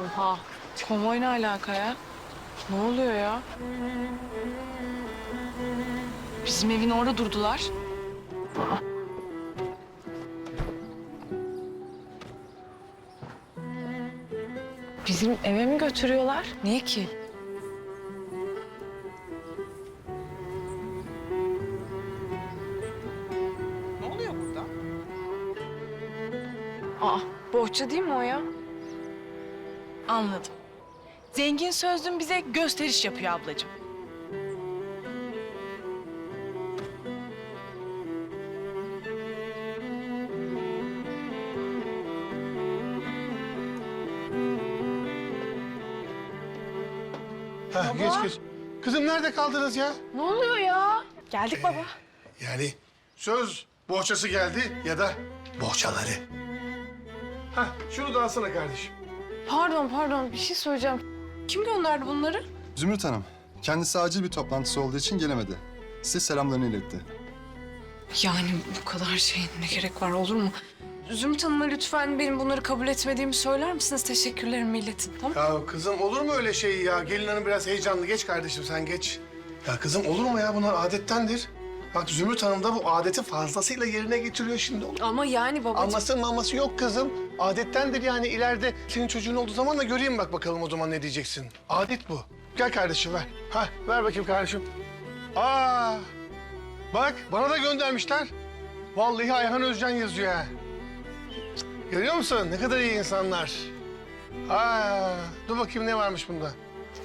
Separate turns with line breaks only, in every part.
Oha. Konvoy ne alaka ya? Ne oluyor ya? Bizim evin orada durdular. Aa. Bizim eve mi götürüyorlar? Niye ki?
Ne oluyor burada?
Aa, bohça değil mi o ya? Anladım. Zengin sözlüm bize gösteriş yapıyor ablacığım.
Ha, geç geç. Kızım nerede kaldınız ya?
Ne oluyor ya? Geldik baba.
Yani söz bohçası geldi ya da bohçaları. Ha, şunu da alsana kardeşim.
Pardon pardon bir şey söyleyeceğim. Kim gönderdi bunları?
Zümrüt Hanım, kendisi acil bir toplantısı olduğu için gelemedi. Size selamlarını iletti.
Yani bu kadar şeyin ne gerek var olur mu? Zümrüt Hanım'a lütfen benim bunları kabul etmediğimi söyler misiniz? Teşekkürlerimi iletin tamam
Ya kızım olur mu öyle şey ya? Gelin hanım biraz heyecanlı. Geç kardeşim sen geç. Ya kızım olur mu ya? Bunlar adettendir. Bak Zümrüt Hanım da bu adeti fazlasıyla yerine getiriyor şimdi.
Ama yani babacığım...
Alması maması yok kızım. Adettendir yani ileride senin çocuğun olduğu zaman da göreyim bak bakalım o zaman ne diyeceksin. Adet bu. Gel kardeşim ver. Ha ver bakayım kardeşim. Aa bak bana da göndermişler. Vallahi Ayhan Özcan yazıyor ha. Görüyor musun? Ne kadar iyi insanlar. Aa, dur bakayım ne varmış bunda.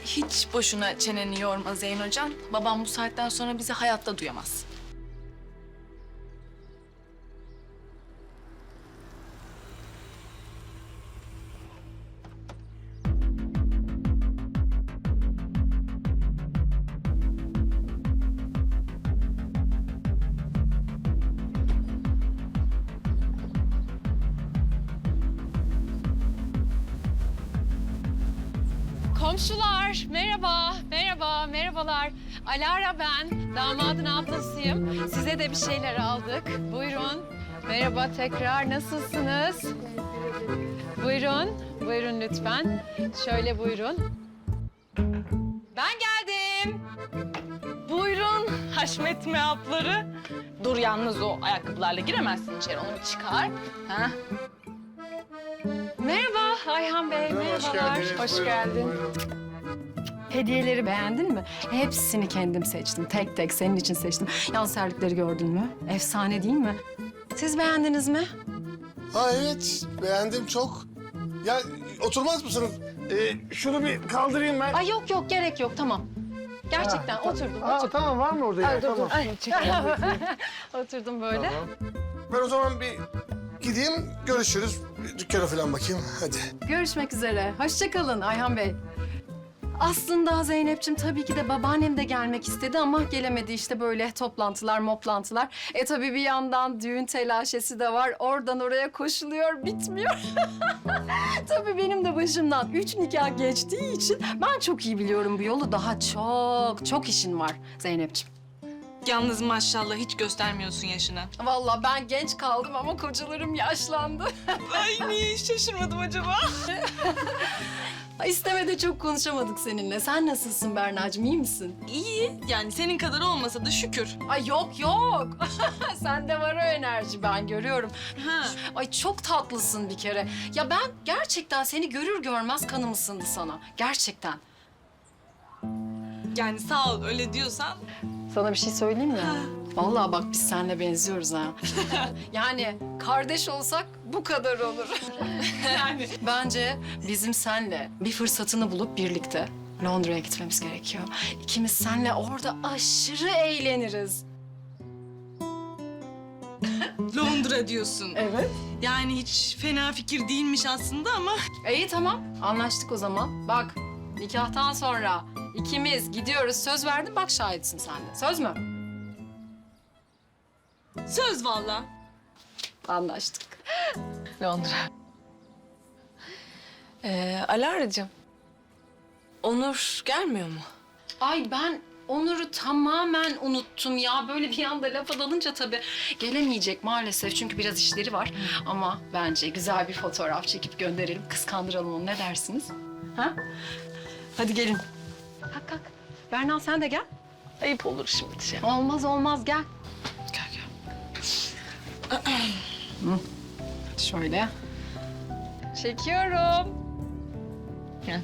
Hiç boşuna çeneni yorma Zeyn Hocam. Babam bu saatten sonra bizi hayatta duyamaz.
Komşular, merhaba, merhaba, merhabalar. Alara ben, damadın ablasıyım. Size de bir şeyler aldık. Buyurun. Merhaba tekrar, nasılsınız? Buyurun, buyurun lütfen. Şöyle buyurun. Ben geldim.
Buyurun Haşmet mehapları. Dur yalnız o ayakkabılarla giremezsin içeri. Onu bir çıkar. Ha?
Merhaba Ayhan Bey,
Hoş
merhabalar.
geldiniz.
Hoş
buyurun,
geldin.
buyurun.
Hediyeleri beğendin mi? Hepsini kendim seçtim. Tek tek senin için seçtim. Yan serlikleri gördün mü? Efsane değil mi? Siz beğendiniz mi?
Ha evet beğendim çok. Ya oturmaz mısınız? Ee, şunu bir kaldırayım ben.
Ay yok yok gerek yok tamam. Gerçekten oturdum,
Aa,
oturdum.
tamam var mı orada yer? tamam.
Oturdum böyle.
Tamam. Ben o zaman bir gideyim görüşürüz. Dükkana falan bakayım hadi.
Görüşmek üzere. Hoşçakalın Ayhan Bey. Aslında Zeynep'ciğim tabii ki de babaannem de gelmek istedi ama gelemedi işte böyle toplantılar moplantılar. E tabii bir yandan düğün telaşesi de var. Oradan oraya koşuluyor bitmiyor. tabii benim de başımdan üç nikah geçtiği için ben çok iyi biliyorum bu yolu. Daha çok çok işin var Zeynep'ciğim.
Yalnız maşallah hiç göstermiyorsun yaşını.
Vallahi ben genç kaldım ama kocalarım yaşlandı.
Ay niye hiç şaşırmadım acaba?
İstemede çok konuşamadık seninle. Sen nasılsın Berna'cığım, iyi misin?
İyi. Yani senin kadar olmasa da şükür.
Ay yok yok. Sende var o enerji ben görüyorum.
Ha.
Ay çok tatlısın bir kere. Ya ben gerçekten seni görür görmez kanım ısındı sana. Gerçekten.
Yani sağ ol öyle diyorsan.
Sana bir şey söyleyeyim mi? Vallahi bak biz seninle benziyoruz ha. yani kardeş olsak bu kadar olur.
Yani.
Bence bizim senle bir fırsatını bulup birlikte Londra'ya gitmemiz gerekiyor. İkimiz senle orada aşırı eğleniriz.
Londra diyorsun.
Evet.
Yani hiç fena fikir değilmiş aslında ama.
İyi tamam. Anlaştık o zaman. Bak nikahtan sonra ikimiz gidiyoruz. Söz verdim bak şahitsin sen de. Söz mü?
Söz valla.
Anlaştık.
Londra. Ee, Alara'cığım. Onur gelmiyor mu?
Ay ben Onur'u tamamen unuttum ya. Böyle bir anda lafa dalınca tabii gelemeyecek maalesef. Çünkü biraz işleri var. Ama bence güzel bir fotoğraf çekip gönderelim. Kıskandıralım onu. Ne dersiniz? Ha? Hadi gelin. Kalk kalk. Berna sen de gel.
Ayıp olur şimdi şey.
Olmaz olmaz gel.
Gel gel.
Şöyle. Çekiyorum.
Gel.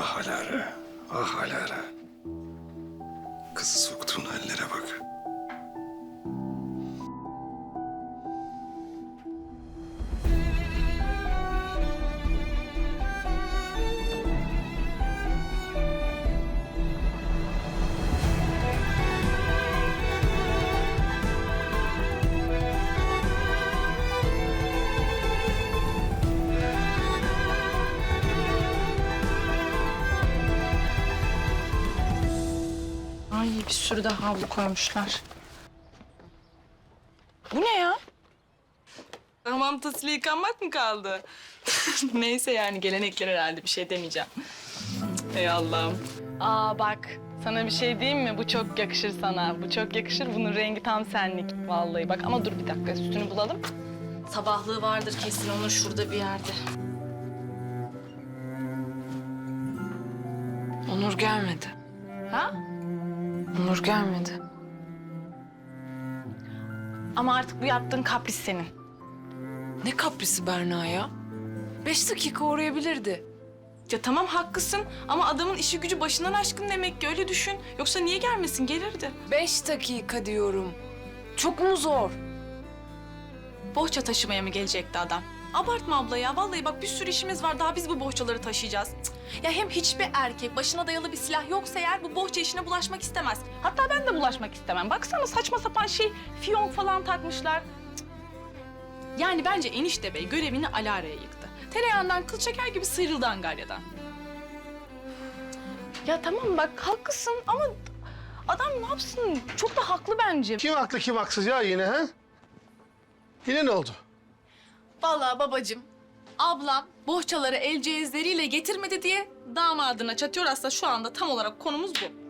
Ah Alara, ah Alara. Kızı soktuğun hallere bak.
De havlu koymuşlar. Bu ne ya? Tamam tasıyla yıkanmak mı kaldı? Neyse yani gelenekler herhalde bir şey demeyeceğim. Ey Allah'ım. Aa bak sana bir şey diyeyim mi? Bu çok yakışır sana. Bu çok yakışır. Bunun rengi tam senlik vallahi. Bak ama dur bir dakika üstünü bulalım. Sabahlığı vardır kesin onun şurada bir yerde.
Onur gelmedi.
Ha?
Onur gelmedi.
Ama artık bu yaptığın kapris senin.
Ne kaprisi Berna ya? Beş dakika uğrayabilirdi.
Ya tamam haklısın ama adamın işi gücü başından aşkın demek ki öyle düşün. Yoksa niye gelmesin gelirdi.
Beş dakika diyorum. Çok mu zor?
Bohça taşımaya mı gelecekti adam? Abartma abla ya. Vallahi bak bir sürü işimiz var. Daha biz bu bohçaları taşıyacağız. Cık. Ya hem hiçbir erkek başına dayalı bir silah yoksa eğer bu bohça işine bulaşmak istemez. Hatta ben de bulaşmak istemem. Baksana saçma sapan şey fiyonk falan takmışlar. Yani bence enişte bey görevini Alara'ya yıktı. Tereyağından kıl çeker gibi sıyrıldı Angarya'dan. Ya tamam bak haklısın ama adam ne yapsın? Çok da haklı bence.
Kim haklı kim haksız ya yine ha? Yine ne oldu?
Vallahi babacığım, ablam bohçaları el cihazlarıyla getirmedi diye damadına çatıyor. Aslında şu anda tam olarak konumuz bu.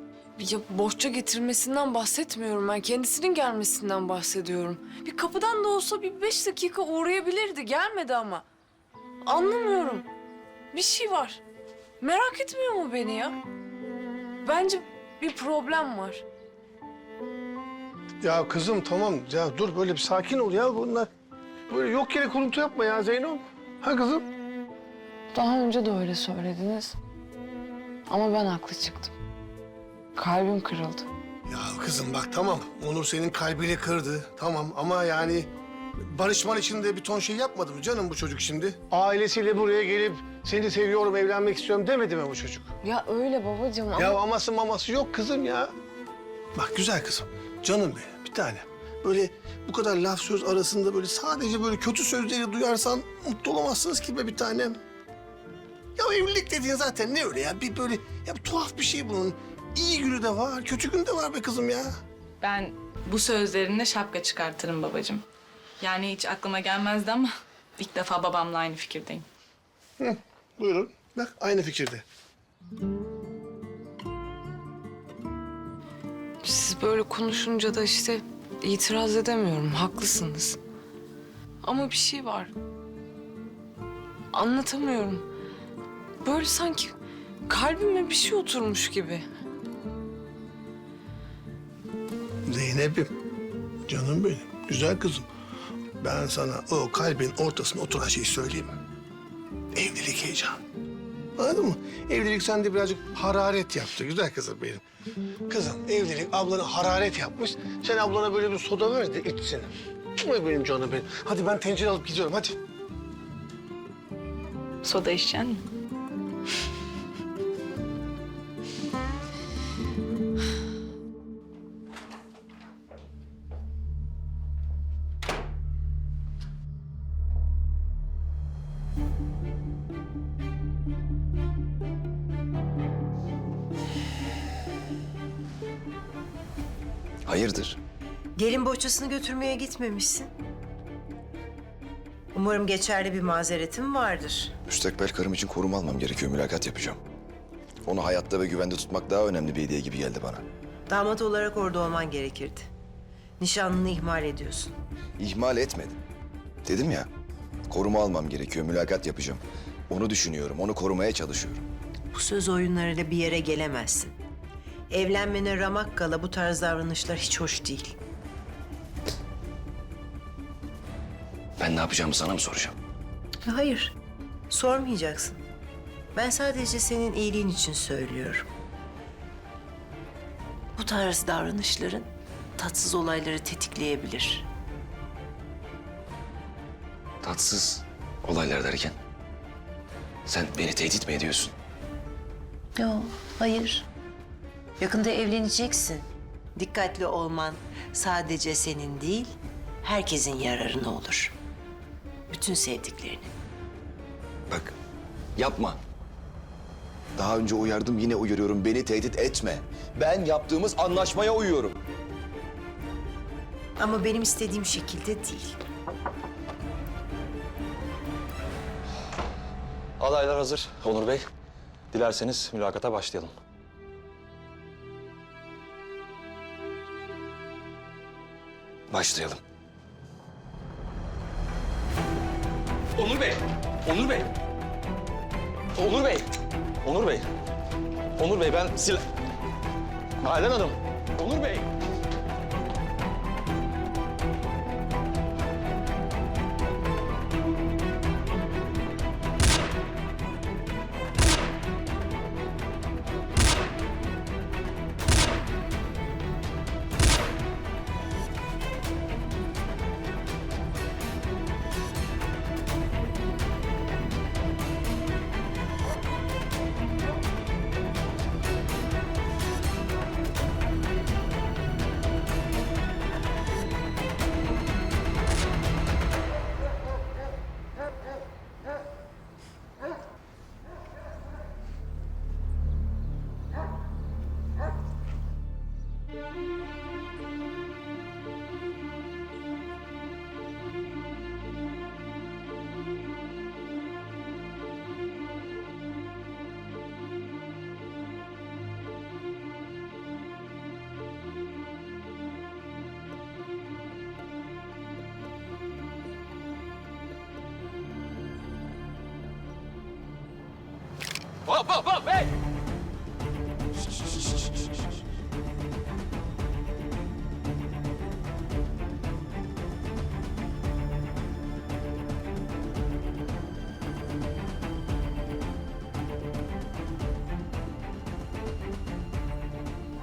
Ya bohça getirmesinden bahsetmiyorum ben. Kendisinin gelmesinden bahsediyorum. Bir kapıdan da olsa bir beş dakika uğrayabilirdi. Gelmedi ama. Anlamıyorum. Bir şey var. Merak etmiyor mu beni ya? Bence bir problem var.
Ya kızım tamam ya dur böyle bir sakin ol ya bunlar. Böyle yok yere kuruntu yapma ya Zeyno. Ha kızım?
Daha önce de öyle söylediniz. Ama ben haklı çıktım. Kalbim kırıldı.
Ya kızım bak tamam Onur senin kalbini kırdı tamam ama yani barışman için de bir ton şey yapmadı mı canım bu çocuk şimdi? Ailesiyle buraya gelip seni seviyorum evlenmek istiyorum demedi mi bu çocuk?
Ya öyle babacığım ama...
Ya aması maması yok kızım ya. Bak güzel kızım canım benim bir tane. Böyle bu kadar laf söz arasında böyle sadece böyle kötü sözleri duyarsan mutlu olamazsınız ki be bir tanem. Ya evlilik dediğin zaten ne öyle ya bir böyle ya bir tuhaf bir şey bunun. İyi günü de var, kötü günü de var be kızım ya.
Ben bu sözlerinde şapka çıkartırım babacığım. Yani hiç aklıma gelmezdi ama ilk defa babamla aynı fikirdeyim.
Buyurun. Bak aynı fikirde.
Siz böyle konuşunca da işte itiraz edemiyorum. Haklısınız. Ama bir şey var. Anlatamıyorum. Böyle sanki kalbime bir şey oturmuş gibi.
Zeynep'im, canım benim, güzel kızım. Ben sana o kalbin ortasına oturan şeyi söyleyeyim? Evlilik heyecanı. Anladın mı? Evlilik sende birazcık hararet yaptı. Güzel kızım benim. Kızım evlilik ablana hararet yapmış. Sen ablana böyle bir soda ver de içsin. Ay benim canım benim. Hadi ben tencere alıp gidiyorum hadi.
Soda içeceksin mi?
Bohçasını götürmeye gitmemişsin. Umarım geçerli bir mazeretin vardır.
Müstakbel karım için koruma almam gerekiyor. Mülakat yapacağım. Onu hayatta ve güvende tutmak daha önemli bir hediye gibi geldi bana.
Damat olarak orada olman gerekirdi. Nişanlını ihmal ediyorsun.
İhmal etmedim. Dedim ya, koruma almam gerekiyor. Mülakat yapacağım. Onu düşünüyorum, onu korumaya çalışıyorum.
Bu söz oyunlarıyla bir yere gelemezsin. Evlenmene ramak kala bu tarz davranışlar hiç hoş değil.
Ben ne yapacağımı sana mı soracağım?
Hayır, sormayacaksın. Ben sadece senin iyiliğin için söylüyorum. Bu tarz davranışların tatsız olayları tetikleyebilir.
Tatsız olaylar derken. Sen beni tehdit mi ediyorsun?
Yok, hayır. Yakında evleneceksin. Dikkatli olman sadece senin değil, herkesin yararına olur. Bütün sevdiklerini.
Bak, yapma. Daha önce uyardım, yine uyarıyorum. Beni tehdit etme. Ben yaptığımız anlaşmaya uyuyorum.
Ama benim istediğim şekilde değil.
Adaylar hazır Onur Bey. Dilerseniz mülakata başlayalım.
Başlayalım.
Onur Bey! Onur Bey! Onur Bey! Onur Bey! Onur Bey ben silah... Nalan Hanım! Onur Bey!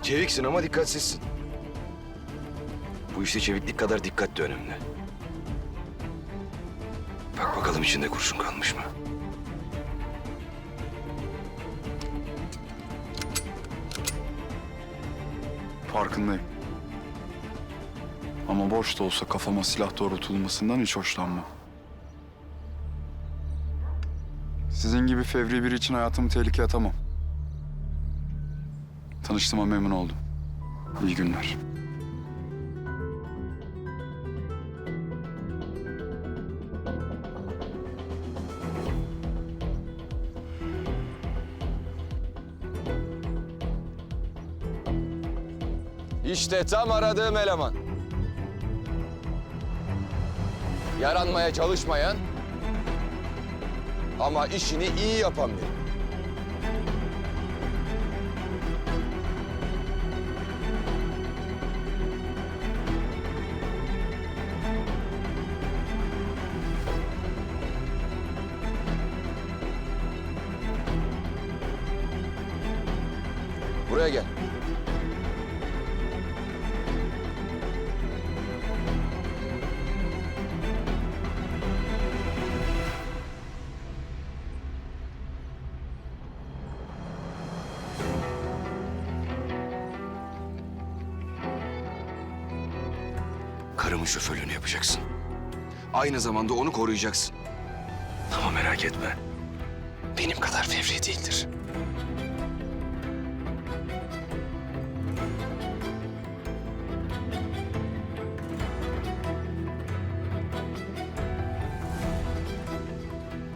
Çeviksin ama dikkatsizsin. Bu işte çeviklik kadar dikkat de önemli. Bak bakalım içinde kurşun kalmış mı?
Farkındayım. Ama boş da olsa kafama silah doğrultulmasından hiç hoşlanmam. Sizin gibi fevri biri için hayatımı tehlikeye atamam. Tanıştığıma memnun oldum. İyi günler.
İşte tam aradığım eleman. Yaranmaya çalışmayan ama işini iyi yapan biri.
Karımın şoförlüğünü yapacaksın. Aynı zamanda onu koruyacaksın. Ama merak etme. Benim kadar fevri değildir.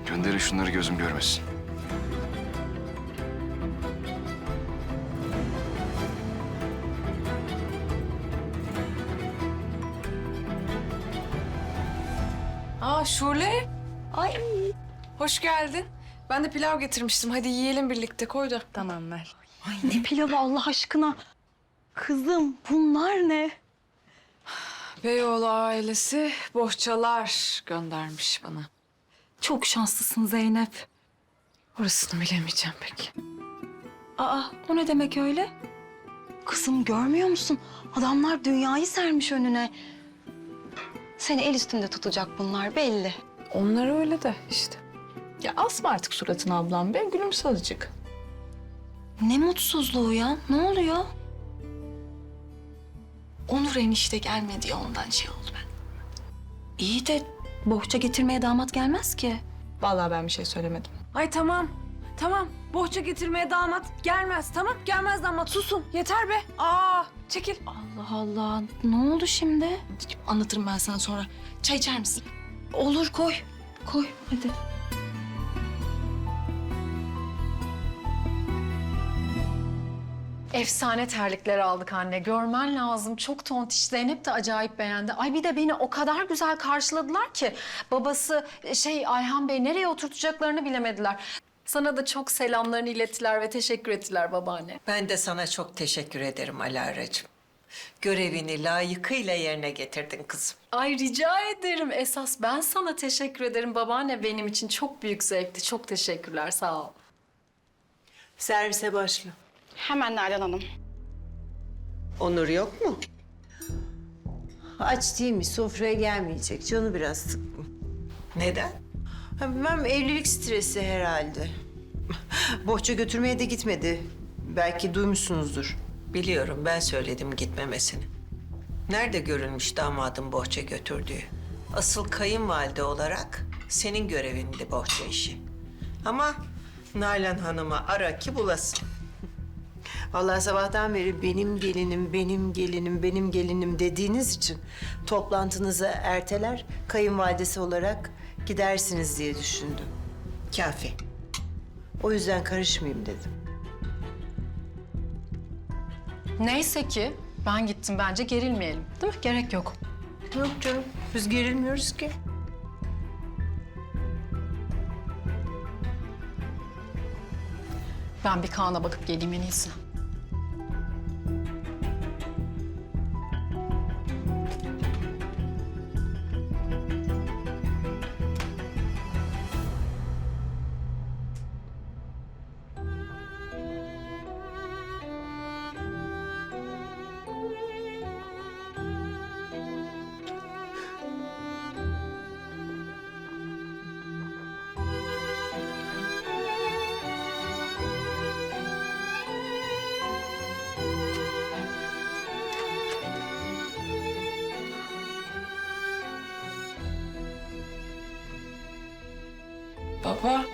Gönderin şunları gözüm görmesin.
Hoş geldin. Ben de pilav getirmiştim. Hadi yiyelim birlikte. Koy da.
Tamam ver.
Ay ne pilavı Allah aşkına. Kızım bunlar ne?
Beyoğlu ailesi bohçalar göndermiş bana.
Çok şanslısın Zeynep.
Orasını bilemeyeceğim pek.
Aa o ne demek öyle? Kızım görmüyor musun? Adamlar dünyayı sermiş önüne. Seni el üstünde tutacak bunlar belli.
Onlar öyle de işte.
Ya asma artık suratını ablam be. Gülümse azıcık.
Ne mutsuzluğu ya? Ne oluyor? Onur enişte gelmedi ya ondan şey oldu ben. İyi de bohça getirmeye damat gelmez ki.
Vallahi ben bir şey söylemedim.
Ay tamam. Tamam. Bohça getirmeye damat gelmez. Tamam gelmez damat. Susun. Yeter be. Aa çekil.
Allah Allah. Ne oldu şimdi? Anlatırım ben sana sonra. Çay içer misin? Olur koy. Koy hadi.
Efsane terlikler aldık anne. Görmen lazım. Çok tontiş. Zeynep de acayip beğendi. Ay bir de beni o kadar güzel karşıladılar ki. Babası şey Ayhan Bey nereye oturtacaklarını bilemediler. Sana da çok selamlarını ilettiler ve teşekkür ettiler babaanne.
Ben de sana çok teşekkür ederim Alara'cığım. Görevini layıkıyla yerine getirdin kızım.
Ay rica ederim. Esas ben sana teşekkür ederim babaanne. Benim için çok büyük zevkti. Çok teşekkürler. Sağ ol.
Servise başla.
Hemen Nalan Hanım.
Onur yok mu? Aç değil mi? Sofraya gelmeyecek. Canı biraz sıkkın. Neden? Ha, bilmem evlilik stresi herhalde. Bohça götürmeye de gitmedi. Belki duymuşsunuzdur. Biliyorum ben söyledim gitmemesini. Nerede görülmüş damadın bohça götürdüğü? Asıl kayınvalide olarak senin görevindi bohça işi. Ama Nalan Hanım'a ara ki bulasın. Vallahi sabahtan beri benim gelinim, benim gelinim, benim gelinim dediğiniz için toplantınızı erteler, kayınvalidesi olarak gidersiniz diye düşündüm. Kafi. O yüzden karışmayayım dedim.
Neyse ki ben gittim. Bence gerilmeyelim. Değil mi? Gerek yok.
Yok canım, biz gerilmiyoruz ki.
Ben bir Kaan'a bakıp geleyim en iyisi.
Baba.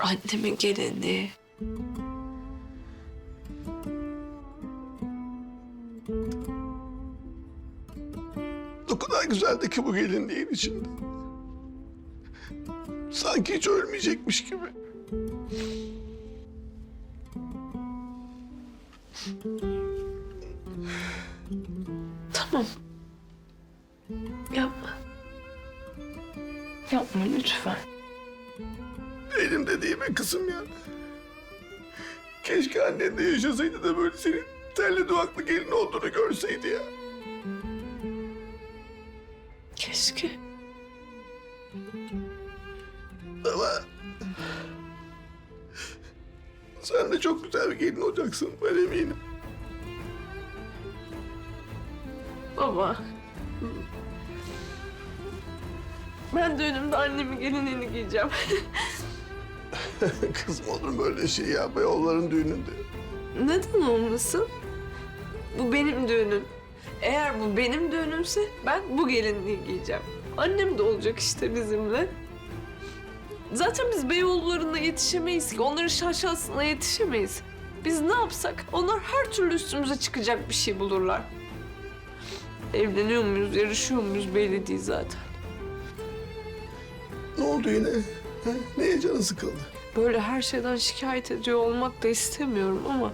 Annemin gelini.
Kadar güzeldi ki bu gelinliğin içinde. Sanki hiç ölmeyecekmiş gibi.
Tamam. Yapma. Yapma lütfen.
Elimde değil mi kızım ya? Keşke annen de yaşasaydı da böyle senin terli duvaklı gelin olduğunu görseydi ya.
Keşke.
Ama sen de çok güzel bir gelin olacaksın ben eminim.
Baba. Ben düğünümde annemin gelinliğini giyeceğim.
Kızım olur mu öyle şey ya? Onların düğününde.
Neden olmasın? Bu benim düğünüm. Eğer bu benim düğünümse ben bu gelinliği giyeceğim. Annem de olacak işte bizimle. Zaten biz Beyoğullarına yetişemeyiz ki. Onların şaşasına yetişemeyiz. Biz ne yapsak onlar her türlü üstümüze çıkacak bir şey bulurlar. Evleniyor muyuz, yarışıyor muyuz belli değil zaten.
Ne oldu yine? Ha? Neye canı sıkıldı?
Böyle her şeyden şikayet ediyor olmak da istemiyorum ama...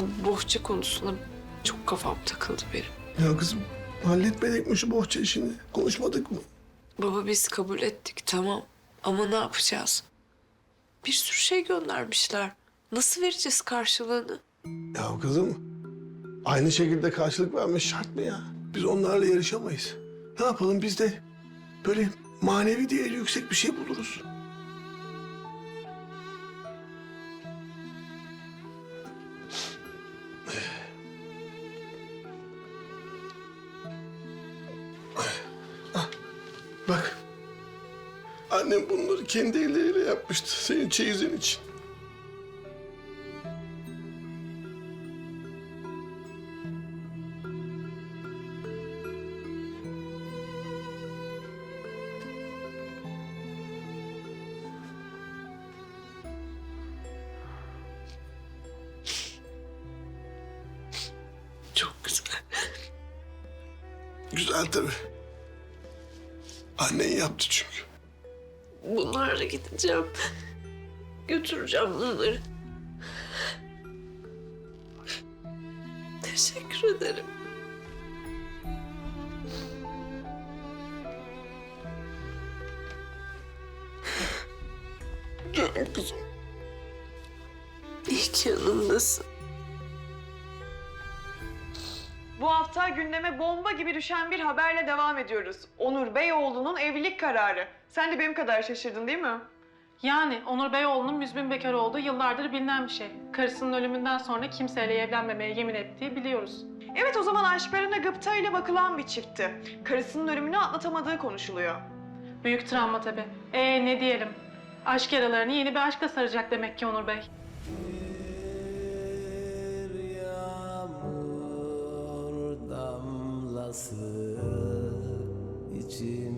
Bu bohça konusunda çok kafam takıldı benim.
Ya kızım halletmedik mi şu bohça işini? Konuşmadık mı?
Baba biz kabul ettik tamam ama ne yapacağız? Bir sürü şey göndermişler. Nasıl vereceğiz karşılığını?
Ya kızım aynı şekilde karşılık vermek şart mı ya? Biz onlarla yarışamayız. Ne yapalım biz de böyle manevi değeri yüksek bir şey buluruz. Kendi elleriyle yapmıştı senin çeyizin için. Çok güzel. Güzel tabii. Annen yaptı çünkü.
Bunlarla gideceğim. Götüreceğim bunları.
Bu hafta gündeme bomba gibi düşen bir haberle devam ediyoruz. Onur Beyoğlu'nun evlilik kararı. Sen de benim kadar şaşırdın değil mi?
Yani Onur Beyoğlu'nun müzmin bekar olduğu yıllardır bilinen bir şey. Karısının ölümünden sonra kimseyle evlenmemeye yemin ettiği biliyoruz.
Evet o zaman Aşperen'e gıpta ile bakılan bir çiftti. Karısının ölümünü atlatamadığı konuşuluyor.
Büyük travma tabii. Ee ne diyelim? Aşk yaralarını yeni bir aşkla saracak demek ki Onur Bey.
Damlası içimdeki